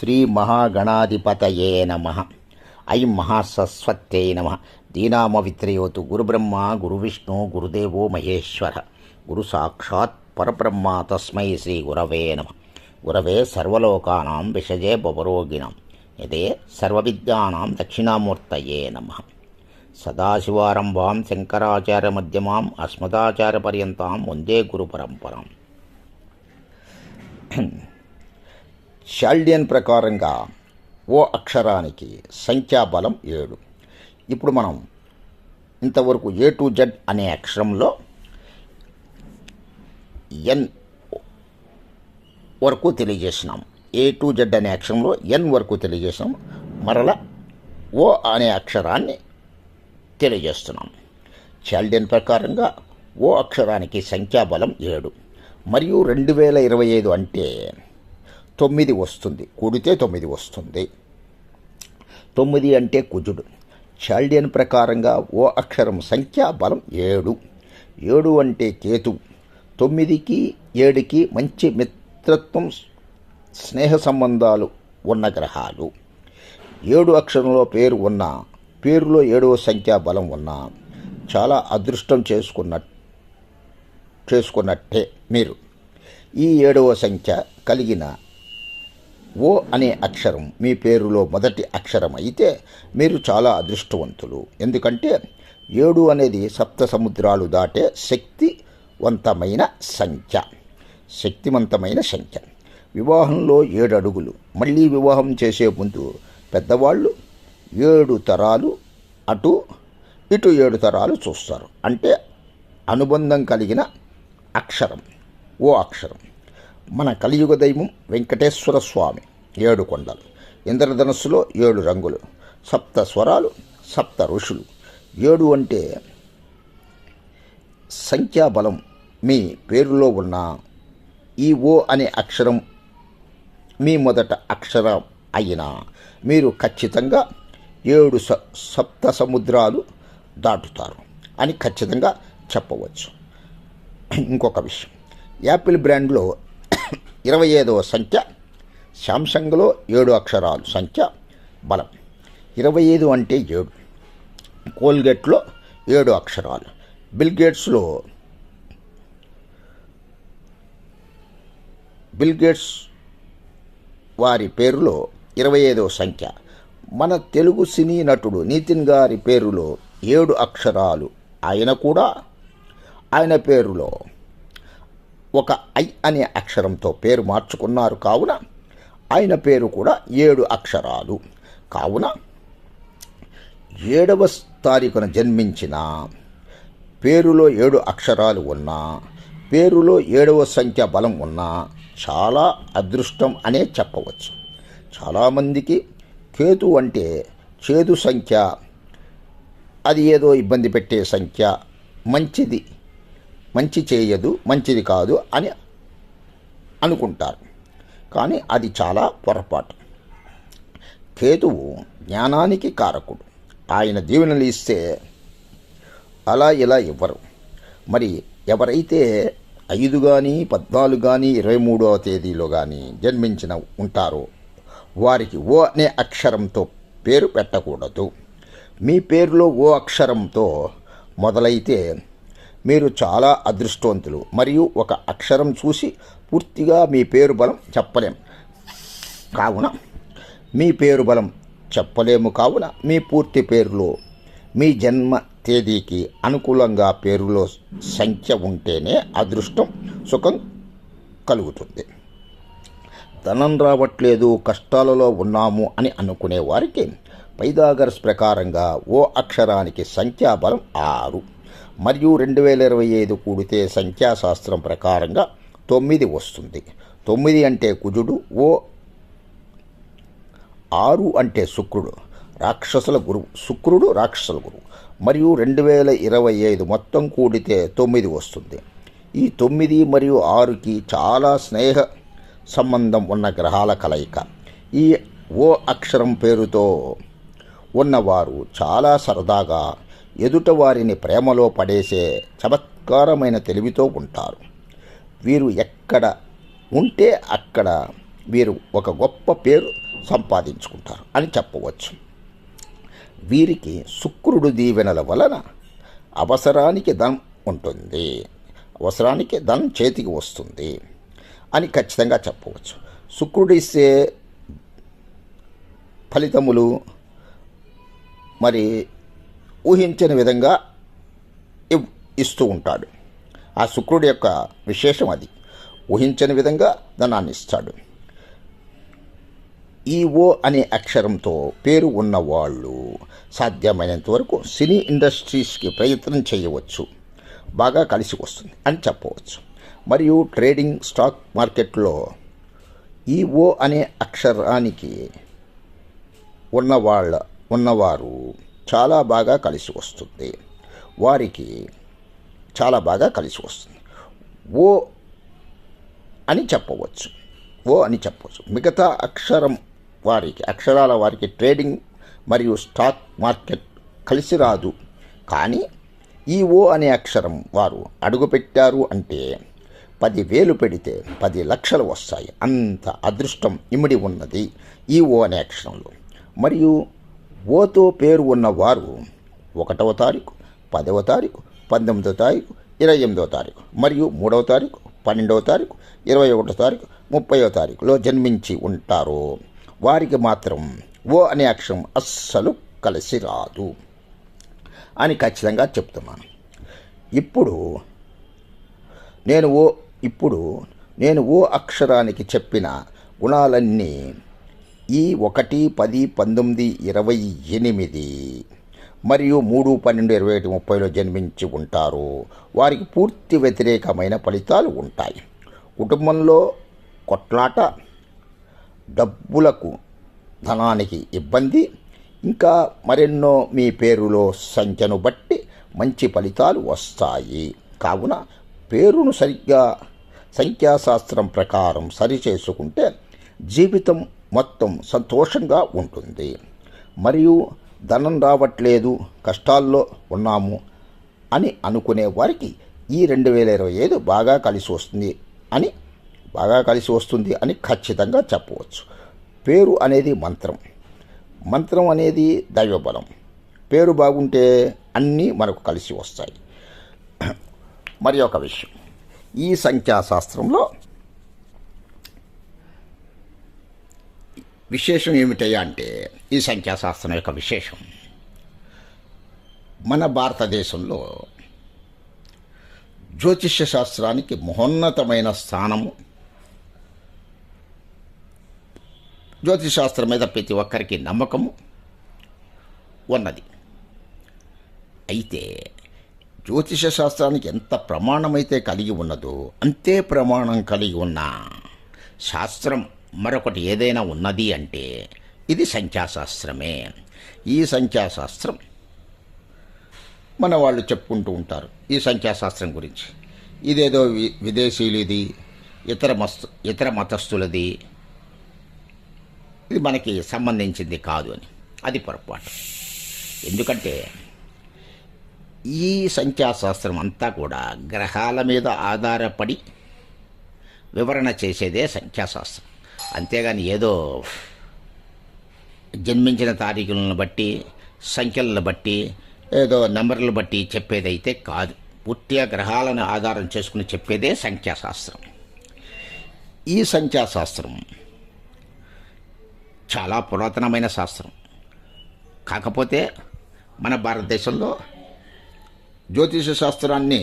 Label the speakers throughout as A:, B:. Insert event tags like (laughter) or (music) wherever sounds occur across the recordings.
A: శ్రీ మహాగణాధిపతయే నమ ఐ మహాసస్వత్యై నమ దీనామవిత్రయోతు గురుబ్రహ్మ గురువిష్ణు గురుదేవో మహేశ్వర గురు సాక్షాత్ పరబ్రహ్మ తస్మై శ్రీ గురవే నమ గురవే సర్వలోకానాం విషజే బవరోగిణం ఇదే సర్వవిద్యానాం దక్షిణామూర్తయే నమ సదాశివారంభాం శంకరాచార్యమధ్యమాం అస్మదాచార్యపర్యంతాం వందే గురు పరంపరాం షాల్డియన్ ప్రకారంగా ఓ అక్షరానికి సంఖ్యాబలం ఏడు ఇప్పుడు మనం ఇంతవరకు ఏ టు జెడ్ అనే అక్షరంలో ఎన్ వరకు తెలియజేసినాం ఏ టు జెడ్ అనే అక్షరంలో ఎన్ వరకు తెలియజేసినాం మరల ఓ అనే అక్షరాన్ని తెలియజేస్తున్నాం చాల్డియన్ ప్రకారంగా ఓ అక్షరానికి సంఖ్యాబలం ఏడు మరియు రెండు వేల ఇరవై ఐదు అంటే తొమ్మిది వస్తుంది కూడితే తొమ్మిది వస్తుంది తొమ్మిది అంటే కుజుడు చాల్డియన్ ప్రకారంగా ఓ అక్షరం సంఖ్యా బలం ఏడు ఏడు అంటే కేతు తొమ్మిదికి ఏడుకి మంచి మిత్రత్వం స్నేహ సంబంధాలు ఉన్న గ్రహాలు ఏడు అక్షరంలో పేరు ఉన్న పేరులో ఏడవ సంఖ్యా బలం ఉన్న చాలా అదృష్టం చేసుకున్న చేసుకున్నట్టే మీరు ఈ ఏడవ సంఖ్య కలిగిన ఓ అనే అక్షరం మీ పేరులో మొదటి అక్షరం అయితే మీరు చాలా అదృష్టవంతులు ఎందుకంటే ఏడు అనేది సప్త సముద్రాలు దాటే శక్తివంతమైన సంఖ్య శక్తివంతమైన సంఖ్య వివాహంలో ఏడు అడుగులు మళ్ళీ వివాహం చేసే ముందు పెద్దవాళ్ళు ఏడు తరాలు అటు ఇటు ఏడు తరాలు చూస్తారు అంటే అనుబంధం కలిగిన అక్షరం ఓ అక్షరం మన కలియుగ దైవం వెంకటేశ్వర స్వామి ఏడు కొండలు ఇంద్రధనస్సులో ఏడు రంగులు సప్త స్వరాలు సప్త ఋషులు ఏడు అంటే సంఖ్యాబలం మీ పేరులో ఉన్న ఈ ఓ అనే అక్షరం మీ మొదట అక్షరం అయినా మీరు ఖచ్చితంగా ఏడు సప్త సముద్రాలు దాటుతారు అని ఖచ్చితంగా చెప్పవచ్చు ఇంకొక విషయం యాపిల్ బ్రాండ్లో ఇరవై ఐదవ సంఖ్య శాంసంగ్లో ఏడు అక్షరాలు సంఖ్య బలం ఇరవై ఐదు అంటే ఏడు కోల్గేట్లో ఏడు అక్షరాలు బిల్గేట్స్లో బిల్గేట్స్ వారి పేరులో ఇరవై ఐదవ సంఖ్య మన తెలుగు సినీ నటుడు నితిన్ గారి పేరులో ఏడు అక్షరాలు ఆయన కూడా ఆయన పేరులో ఒక ఐ అనే అక్షరంతో పేరు మార్చుకున్నారు కావున ఆయన పేరు కూడా ఏడు అక్షరాలు కావున ఏడవ తారీఖున జన్మించిన పేరులో ఏడు అక్షరాలు ఉన్నా పేరులో ఏడవ సంఖ్య బలం ఉన్నా చాలా అదృష్టం అనే చెప్పవచ్చు చాలామందికి కేతు అంటే చేదు సంఖ్య అది ఏదో ఇబ్బంది పెట్టే సంఖ్య మంచిది మంచి చేయదు మంచిది కాదు అని అనుకుంటారు కానీ అది చాలా పొరపాటు కేతువు జ్ఞానానికి కారకుడు ఆయన దీవెనలు ఇస్తే అలా ఇలా ఇవ్వరు మరి ఎవరైతే ఐదు కానీ పద్నాలుగు కానీ ఇరవై మూడవ తేదీలో కానీ జన్మించిన ఉంటారో వారికి ఓ అనే అక్షరంతో పేరు పెట్టకూడదు మీ పేరులో ఓ అక్షరంతో మొదలైతే మీరు చాలా అదృష్టవంతులు మరియు ఒక అక్షరం చూసి పూర్తిగా మీ పేరు బలం చెప్పలేం కావున మీ పేరు బలం చెప్పలేము కావున మీ పూర్తి పేరులో మీ జన్మ తేదీకి అనుకూలంగా పేరులో సంఖ్య ఉంటేనే అదృష్టం సుఖం కలుగుతుంది ధనం రావట్లేదు కష్టాలలో ఉన్నాము అని అనుకునే వారికి పైదాగర్స్ ప్రకారంగా ఓ అక్షరానికి సంఖ్యాబలం ఆరు మరియు రెండు వేల ఇరవై ఐదు కూడితే సంఖ్యాశాస్త్రం ప్రకారంగా తొమ్మిది వస్తుంది తొమ్మిది అంటే కుజుడు ఓ ఆరు అంటే శుక్రుడు రాక్షసుల గురువు శుక్రుడు రాక్షసుల గురువు మరియు రెండు వేల ఇరవై ఐదు మొత్తం కూడితే తొమ్మిది వస్తుంది ఈ తొమ్మిది మరియు ఆరుకి చాలా స్నేహ సంబంధం ఉన్న గ్రహాల కలయిక ఈ ఓ అక్షరం పేరుతో ఉన్నవారు చాలా సరదాగా ఎదుట వారిని ప్రేమలో పడేసే చమత్కారమైన తెలివితో ఉంటారు వీరు ఎక్కడ ఉంటే అక్కడ వీరు ఒక గొప్ప పేరు సంపాదించుకుంటారు అని చెప్పవచ్చు వీరికి శుక్రుడు దీవెనల వలన అవసరానికి ధనం ఉంటుంది అవసరానికి ధనం చేతికి వస్తుంది అని ఖచ్చితంగా చెప్పవచ్చు శుక్రుడు ఇస్తే ఫలితములు మరి ఊహించని విధంగా ఇస్తూ ఉంటాడు ఆ శుక్రుడి యొక్క విశేషం అది ఊహించని విధంగా ధనాన్ని ఇస్తాడు ఈ ఓ అనే అక్షరంతో పేరు ఉన్నవాళ్ళు సాధ్యమైనంత వరకు సినీ ఇండస్ట్రీస్కి ప్రయత్నం చేయవచ్చు బాగా కలిసి వస్తుంది అని చెప్పవచ్చు మరియు ట్రేడింగ్ స్టాక్ మార్కెట్లో ఈ ఓ అనే అక్షరానికి ఉన్నవాళ్ళ ఉన్నవారు చాలా బాగా కలిసి వస్తుంది వారికి చాలా బాగా కలిసి వస్తుంది ఓ అని చెప్పవచ్చు ఓ అని చెప్పవచ్చు మిగతా అక్షరం వారికి అక్షరాల వారికి ట్రేడింగ్ మరియు స్టాక్ మార్కెట్ కలిసి రాదు కానీ ఈ ఓ అనే అక్షరం వారు అడుగుపెట్టారు అంటే పదివేలు పెడితే పది లక్షలు వస్తాయి అంత అదృష్టం ఇమిడి ఉన్నది ఈ ఓ అనే అక్షరంలో మరియు ఓతో పేరు ఉన్నవారు ఒకటవ తారీఖు పదవ తారీఖు పంతొమ్మిదవ తారీఖు ఇరవై ఎనిమిదవ తారీఖు మరియు మూడవ తారీఖు పన్నెండవ తారీఖు ఇరవై ఒకటో తారీఖు ముప్పైవ తారీఖులో జన్మించి ఉంటారు వారికి మాత్రం ఓ అనే అక్షరం అస్సలు కలిసి రాదు అని ఖచ్చితంగా చెప్తున్నాను ఇప్పుడు నేను ఓ ఇప్పుడు నేను ఓ అక్షరానికి చెప్పిన గుణాలన్నీ ఈ ఒకటి పది పంతొమ్మిది ఇరవై ఎనిమిది మరియు మూడు పన్నెండు ఇరవై ఒకటి ముప్పైలో జన్మించి ఉంటారు వారికి పూర్తి వ్యతిరేకమైన ఫలితాలు ఉంటాయి కుటుంబంలో కొట్లాట డబ్బులకు ధనానికి ఇబ్బంది ఇంకా మరెన్నో మీ పేరులో సంఖ్యను బట్టి మంచి ఫలితాలు వస్తాయి కావున పేరును సరిగ్గా సంఖ్యాశాస్త్రం ప్రకారం సరిచేసుకుంటే జీవితం మొత్తం సంతోషంగా ఉంటుంది మరియు ధనం రావట్లేదు కష్టాల్లో ఉన్నాము అని అనుకునే వారికి ఈ రెండు వేల ఇరవై ఐదు బాగా కలిసి వస్తుంది అని బాగా కలిసి వస్తుంది అని ఖచ్చితంగా చెప్పవచ్చు పేరు అనేది మంత్రం మంత్రం అనేది దైవబలం పేరు బాగుంటే అన్నీ మనకు కలిసి వస్తాయి (clears throat) మరి ఒక విషయం ఈ సంఖ్యాశాస్త్రంలో విశేషం ఏమిటయ్యా అంటే ఈ సంఖ్యాశాస్త్రం యొక్క విశేషం మన భారతదేశంలో జ్యోతిష్య శాస్త్రానికి మహోన్నతమైన స్థానము శాస్త్రం మీద ప్రతి ఒక్కరికి నమ్మకము ఉన్నది అయితే జ్యోతిష శాస్త్రానికి ఎంత ప్రమాణమైతే కలిగి ఉన్నదో అంతే ప్రమాణం కలిగి ఉన్న శాస్త్రం మరొకటి ఏదైనా ఉన్నది అంటే ఇది సంఖ్యాశాస్త్రమే ఈ సంఖ్యాశాస్త్రం మన వాళ్ళు చెప్పుకుంటూ ఉంటారు ఈ సంఖ్యాశాస్త్రం గురించి ఇదేదో వి విదేశీయులది ఇతర మస్తు ఇతర మతస్థులది ఇది మనకి సంబంధించింది కాదు అని అది పొరపాటు ఎందుకంటే ఈ సంఖ్యాశాస్త్రం అంతా కూడా గ్రహాల మీద ఆధారపడి వివరణ చేసేదే సంఖ్యాశాస్త్రం అంతేగాని ఏదో జన్మించిన తారీఖులను బట్టి సంఖ్యలను బట్టి ఏదో నెంబర్లు బట్టి చెప్పేదైతే కాదు పూర్తిగా గ్రహాలను ఆధారం చేసుకుని చెప్పేదే సంఖ్యాశాస్త్రం ఈ సంఖ్యాశాస్త్రం చాలా పురాతనమైన శాస్త్రం కాకపోతే మన భారతదేశంలో జ్యోతిష శాస్త్రాన్ని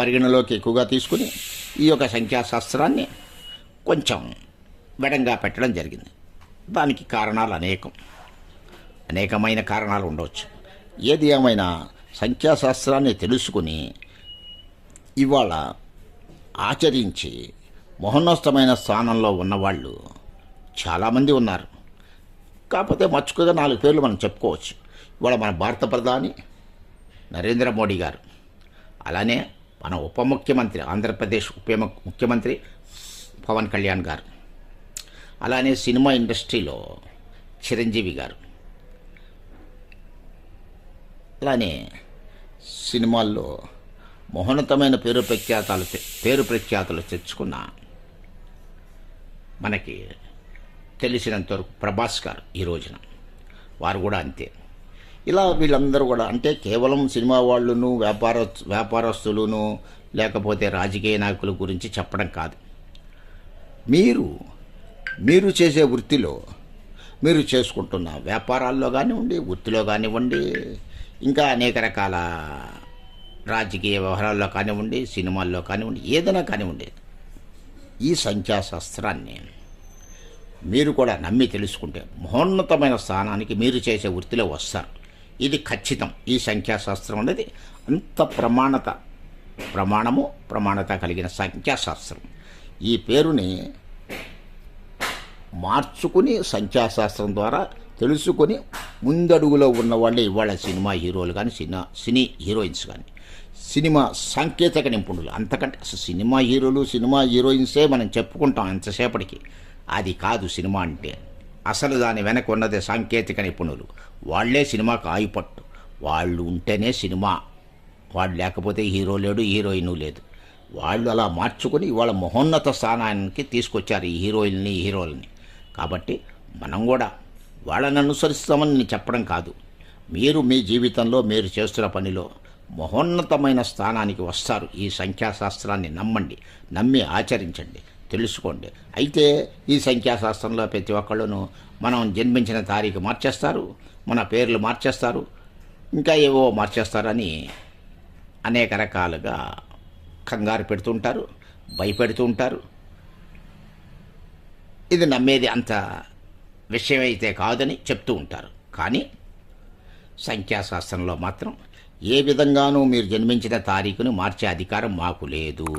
A: పరిగణలోకి ఎక్కువగా తీసుకుని ఈ యొక్క సంఖ్యాశాస్త్రాన్ని కొంచెం వెడంగా పెట్టడం జరిగింది దానికి కారణాలు అనేకం అనేకమైన కారణాలు ఉండవచ్చు ఏది ఏమైనా సంఖ్యాశాస్త్రాన్ని తెలుసుకుని ఇవాళ ఆచరించి మోహనోస్తమైన స్థానంలో ఉన్నవాళ్ళు చాలామంది ఉన్నారు కాకపోతే మచ్చుకగా నాలుగు పేర్లు మనం చెప్పుకోవచ్చు ఇవాళ మన భారత ప్రధాని నరేంద్ర మోడీ గారు అలానే మన ఉప ముఖ్యమంత్రి ఆంధ్రప్రదేశ్ ఉప ముఖ్యమంత్రి పవన్ కళ్యాణ్ గారు అలానే సినిమా ఇండస్ట్రీలో చిరంజీవి గారు అలానే సినిమాల్లో మహోన్నతమైన పేరు ప్రఖ్యాతాలు పేరు ప్రఖ్యాతలు తెచ్చుకున్న మనకి తెలిసినంతవరకు ప్రభాస్ గారు ఈ రోజున వారు కూడా అంతే ఇలా వీళ్ళందరూ కూడా అంటే కేవలం సినిమా వాళ్ళును వ్యాపార వ్యాపారస్తులను లేకపోతే రాజకీయ నాయకుల గురించి చెప్పడం కాదు మీరు మీరు చేసే వృత్తిలో మీరు చేసుకుంటున్న వ్యాపారాల్లో కానివ్వండి వృత్తిలో కానివ్వండి ఇంకా అనేక రకాల రాజకీయ వ్యవహారాల్లో కానివ్వండి సినిమాల్లో కానివ్వండి ఏదైనా కానివ్వండి ఈ సంఖ్యాశాస్త్రాన్ని మీరు కూడా నమ్మి తెలుసుకుంటే మహోన్నతమైన స్థానానికి మీరు చేసే వృత్తిలో వస్తారు ఇది ఖచ్చితం ఈ సంఖ్యాశాస్త్రం అనేది అంత ప్రమాణత ప్రమాణము ప్రమాణత కలిగిన సంఖ్యాశాస్త్రం ఈ పేరుని మార్చుకుని సంఖ్యాశాస్త్రం ద్వారా తెలుసుకొని ముందడుగులో ఉన్న వాళ్ళే ఇవాళ సినిమా హీరోలు కానీ సినిమా సినీ హీరోయిన్స్ కానీ సినిమా సాంకేతిక నిపుణులు అంతకంటే అసలు సినిమా హీరోలు సినిమా హీరోయిన్సే మనం చెప్పుకుంటాం ఎంతసేపటికి అది కాదు సినిమా అంటే అసలు దాని వెనక ఉన్నదే సాంకేతిక నిపుణులు వాళ్లే సినిమాకు ఆయుపట్టు వాళ్ళు ఉంటేనే సినిమా వాళ్ళు లేకపోతే హీరో లేడు హీరోయిన్ లేదు వాళ్ళు అలా మార్చుకొని ఇవాళ మహోన్నత స్థానానికి తీసుకొచ్చారు ఈ హీరోయిన్ని హీరోలని కాబట్టి మనం కూడా వాళ్ళని అనుసరిస్తామని నేను చెప్పడం కాదు మీరు మీ జీవితంలో మీరు చేస్తున్న పనిలో మహోన్నతమైన స్థానానికి వస్తారు ఈ సంఖ్యాశాస్త్రాన్ని నమ్మండి నమ్మి ఆచరించండి తెలుసుకోండి అయితే ఈ సంఖ్యాశాస్త్రంలో ప్రతి ఒక్కళ్ళను మనం జన్మించిన తారీఖు మార్చేస్తారు మన పేర్లు మార్చేస్తారు ఇంకా ఏవో మార్చేస్తారని అనేక రకాలుగా కంగారు పెడుతుంటారు భయపెడుతూ ఉంటారు ఇది నమ్మేది అంత విషయమైతే కాదని చెప్తూ ఉంటారు కానీ సంఖ్యాశాస్త్రంలో మాత్రం ఏ విధంగానూ మీరు జన్మించిన తారీఖును మార్చే అధికారం మాకు లేదు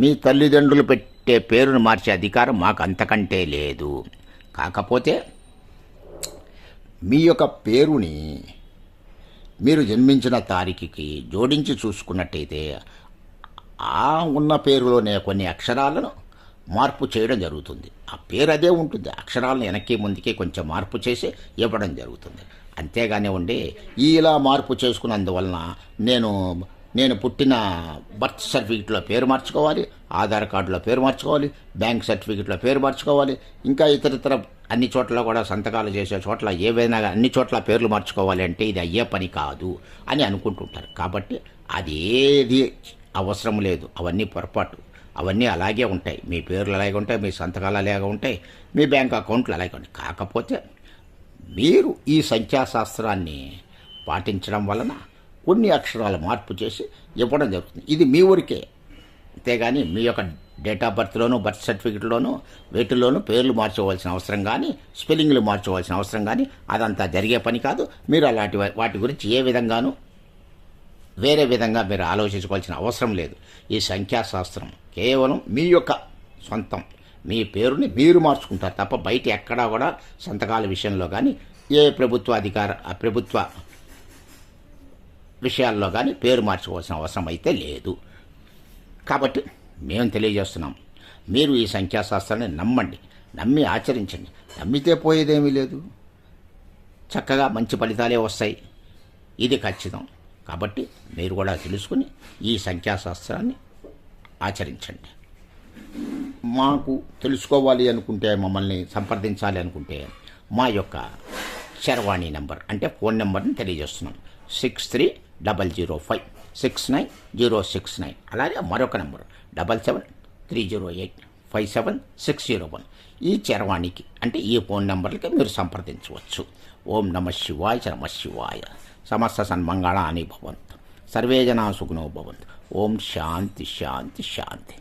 A: మీ తల్లిదండ్రులు పెట్టే పేరును మార్చే అధికారం మాకు అంతకంటే లేదు కాకపోతే మీ యొక్క పేరుని మీరు జన్మించిన తారీఖుకి జోడించి చూసుకున్నట్టయితే ఆ ఉన్న పేరులోనే కొన్ని అక్షరాలను మార్పు చేయడం జరుగుతుంది ఆ పేరు అదే ఉంటుంది అక్షరాలను వెనక్కి ముందుకే కొంచెం మార్పు చేసి ఇవ్వడం జరుగుతుంది అంతేగానే ఉండి ఇలా మార్పు చేసుకున్నందువలన నేను నేను పుట్టిన బర్త్ సర్టిఫికెట్లో పేరు మార్చుకోవాలి ఆధార్ కార్డులో పేరు మార్చుకోవాలి బ్యాంక్ సర్టిఫికెట్లో పేరు మార్చుకోవాలి ఇంకా ఇతర ఇతర అన్ని చోట్ల కూడా సంతకాలు చేసే చోట్ల ఏవైనా అన్ని చోట్ల పేర్లు మార్చుకోవాలి అంటే ఇది అయ్యే పని కాదు అని అనుకుంటుంటారు కాబట్టి అదేది అవసరం లేదు అవన్నీ పొరపాటు అవన్నీ అలాగే ఉంటాయి మీ పేర్లు అలాగే ఉంటాయి మీ సంతకాలు అలాగే ఉంటాయి మీ బ్యాంక్ అకౌంట్లు అలాగే ఉంటాయి కాకపోతే మీరు ఈ సంఖ్యాశాస్త్రాన్ని పాటించడం వలన కొన్ని అక్షరాలు మార్పు చేసి ఇవ్వడం జరుగుతుంది ఇది మీ ఊరికే అంతేగాని మీ యొక్క డేట్ ఆఫ్ బర్త్లోనూ బర్త్ సర్టిఫికెట్లోనూ వేటిలోనూ పేర్లు మార్చుకోవాల్సిన అవసరం కానీ స్పెల్లింగ్లు మార్చుకోవాల్సిన అవసరం కానీ అదంతా జరిగే పని కాదు మీరు అలాంటి వాటి గురించి ఏ విధంగానూ వేరే విధంగా మీరు ఆలోచించుకోవాల్సిన అవసరం లేదు ఈ సంఖ్యాశాస్త్రం కేవలం మీ యొక్క సొంతం మీ పేరుని మీరు మార్చుకుంటారు తప్ప బయట ఎక్కడా కూడా సంతకాల విషయంలో కానీ ఏ ప్రభుత్వ అధికార ప్రభుత్వ విషయాల్లో కానీ పేరు మార్చుకోవాల్సిన అవసరం అయితే లేదు కాబట్టి మేము తెలియజేస్తున్నాం మీరు ఈ సంఖ్యాశాస్త్రాన్ని నమ్మండి నమ్మి ఆచరించండి నమ్మితే పోయేదేమీ లేదు చక్కగా మంచి ఫలితాలే వస్తాయి ఇది ఖచ్చితం కాబట్టి మీరు కూడా తెలుసుకుని ఈ సంఖ్యాశాస్త్రాన్ని ఆచరించండి మాకు తెలుసుకోవాలి అనుకుంటే మమ్మల్ని సంప్రదించాలి అనుకుంటే మా యొక్క చరవాణి నెంబర్ అంటే ఫోన్ నెంబర్ని తెలియజేస్తున్నాం six three double zero five six nine zero six nine అలాగే మరొక number double seven three zero eight five seven six zero one ఈ చరవాణికి అంటే ఈ ఫోన్ నెంబర్లకి మీరు సంప్రదించవచ్చు ఓం నమ శివాయ నమ శివాయ సమస్త సన్మంగళాని భవంతు సర్వే జనా సుఖినో భవంతు ఓం శాంతి శాంతి శాంతి